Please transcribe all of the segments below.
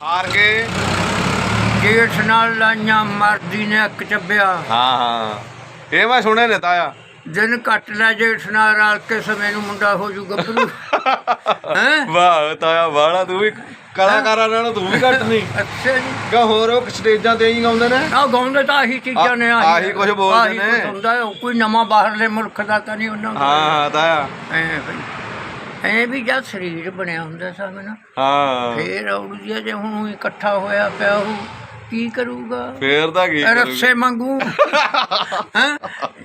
ਹਾਰ ਕੇ ਜੇਠ ਨਾਲ ਲਾਈਆਂ ਮਰਦੀ ਨੇ ਅੱਕ ਚੱਬਿਆ। ਹਾਂ ਹਾਂ। ਇਹ ਮੈਂ ਸੁਣਿਆ ਨੇ ਤਾਇਆ। ਦਿਨ ਕੱਟ ਲੈ ਜੇਠ ਨਾਲ ਰਲ ਕੇ ਸਮੇਂ ਨੂੰ ਮੁੰਡਾ ਹੋ ਜੂ ਗੱਭਰੂ ਹੈ? ਵਾਹ ਤਾਇਆ ਵਾਲਾ ਤੂੰ ਵੀ ਕਲਾਕਾਰਾਂ ਨਾਲੋਂ ਤੂੰ ਵੀ ਘੱਟ ਨਹੀਂ ਅੱਛਾ ਜੀ। ਕਾ ਹੋਰ ਉਹ ਸਟੇਜਾਂ ਤੇ ਹੀ ਗਾਉਂਦੇ ਨੇ? ਆ ਗਾਉਂਦੇ ਤਾਂ ਆਹੀ ਚੀਜ਼ਾਂ ਨੇ ਆ- ਆਹੀ ਕੁਛ ਬੋਲਦੇ ਆਹੀ ਨੇ। ਹੁੰਦਾ ਕੋਈ ਨਵਾਂ ਬਾਹਰਲੇ ਮੁਲਕ ਦਾ ਤਾਂ ਨਹੀਂ ਉਹਨਾਂ ਹਾਂ ਹਾਂ ਤਾਇਆ। ਐ ਐ ਵੀ ਜਦ ਸਰੀਰ ਬਣਿਆ ਹੁੰਦਾ ਸਾਹਮਣੇ ਹਾਂ। ਫੇਰ ਔੜੀਆ ਜੇ ਹੁਣ ਊਂ ਇਕੱਠਾ ਹੋਇਆ ਪਿਆ ਉਹ ਕੀ ਕਰੂਗਾ? ਫੇਰ ਤਾਂ ਕੀ ਕਰੂਗੀ? ਰੱਸੇ ਮੰਗੂ ਹੈ?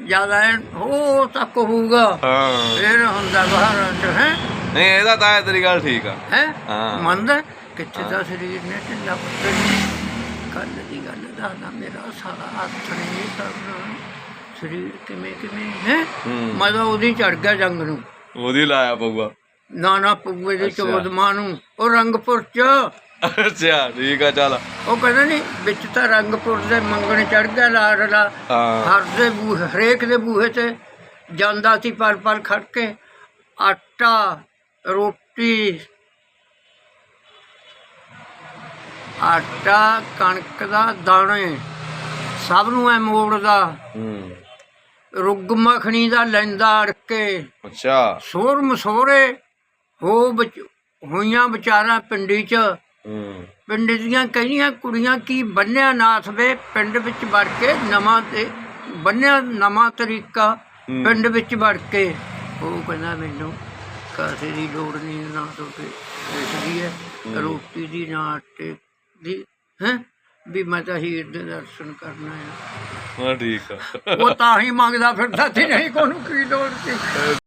ਜ਼ਿਆਦਾ ਉਹ ਤੱਕ ਹੋਊਗਾ ਹਾਂ। ਫੇਰ ਹੁੰਦਾ ਬਾਹਰ ਚ ਹੈ? ਨਹੀਂ ਇਹਦਾ ਤਾਇਆ ਤੇਰੀ ਗੱਲ ਠੀਕ ਆ। ਹੈ? ਹਾਂ। ਮੰਨਦਾ ਕਿੱਥੇ ਦਾ ਸਰੀਰ ਨੇ ਢਿੱਲਾ ਪੁੱਤਰ ਕੱਲ ਦੀ ਗੱਲ ਦੱਸਦਾ ਮੇਰਾ ਸਾਰਾ ਹੱਥ ਨਹੀਂ ਕਰਨਾ ਸਰੀਰ ਕਿਵੇਂ ਕਿਵੇਂ ਹੈ? ਹੂੰ। ਮੈਂ ਤਾਂ ਉਹਦੀ ਚੜ ਗਿਆ ਜੰਗ ਨੂੰ। ਉਹਦੀ ਲਾਇਆ ਪਊਗਾ। ਨਾ ਨਾ ਪੂਏ ਦੇ ਅੱਛਾ। ਚੋਦਮਾ ਨੂੰ ਉਹ ਰੰਗਪੁਰ ਚ। ਅੱਛਾ ਠੀਕ ਆ ਚੱਲ। ਉਹ ਕਹਿੰਦਾ ਨਹੀਂ ਵਿੱਚ ਤਾਂ ਰੰਗਪੁਰ ਦੇ ਮੰਗਣ ਚੜ ਗਿਆ ਲਾੜਲਾ ਹਾਂ। ਹਰ ਦੇ ਬੂਹੇ ਹਰੇਕ ਦੇ ਬੂਹੇ ਤੇ ਜਾਂਦਾ ਸੀ ਪਲ ਪਲ ਖੜ ਕੇ। ਆਟਾ ਰੋਟੀ ਆਟਾ ਕਣਕ ਦਾ ਦਾਣੇ ਸਭ ਨੂੰ ਐ ਮੋੜਦਾ। ਹੂੰ। ਰੁੱਗ ਮੱਖਣੀ ਦਾ ਲੈਂਦਾ ਅੜ ਕੇ ਅੱਛਾ। ਸੋਰ ਮਸੋਰੇ ਹੋ ਵਿਚ ਹੋਈਆਂ ਵਿਚਾਰਾਂ ਪਿੰਡੀ ਚ। ਹੂੰ। ਪਿੰਡ ਦੀਆਂ ਕਈਆਂ ਕੁੜੀਆਂ ਕੀ ਬੰਨਿਆ ਨਾਥ ਵੇ ਪਿੰਡ ਵਿੱਚ ਵੜ ਕੇ ਨਵਾਂ ਤੇ ਬੰਨਿਆ ਨਵਾਂ ਤਰੀਕਾ ਹੂੰ। ਪਿੰਡ ਵਿੱਚ ਵੜ ਕੇ। ਉਹ ਕਹਿੰਦਾ ਮੈਨੂੰ ਕਾਸੇ ਦੀ ਲੋੜ ਨਹੀਂ ਨਾ ਤੁਹਾਡੇ ਇਸ ਦੀ ਹੈ। ਰੋਟੀ ਦੀ ਨਾ ਆਟੇ ਦੀ ਹੈ? ਵੀ ਮੈਂ ਤਾਂ ਹੀਰ ਦੇ ਦਰਸ਼ਨ ਕਰਨਾ ਹੈ ਹਾਂ ਠੀਕ ਆ। ਉਹ ਤਾਂ ਹੀ ਮੰਗਦਾ ਫਿਰਦਾ ਸੀ ਨਹੀਂ ਕੋਨੂੰ ਕੀ ਲੋੜ ਸੀ।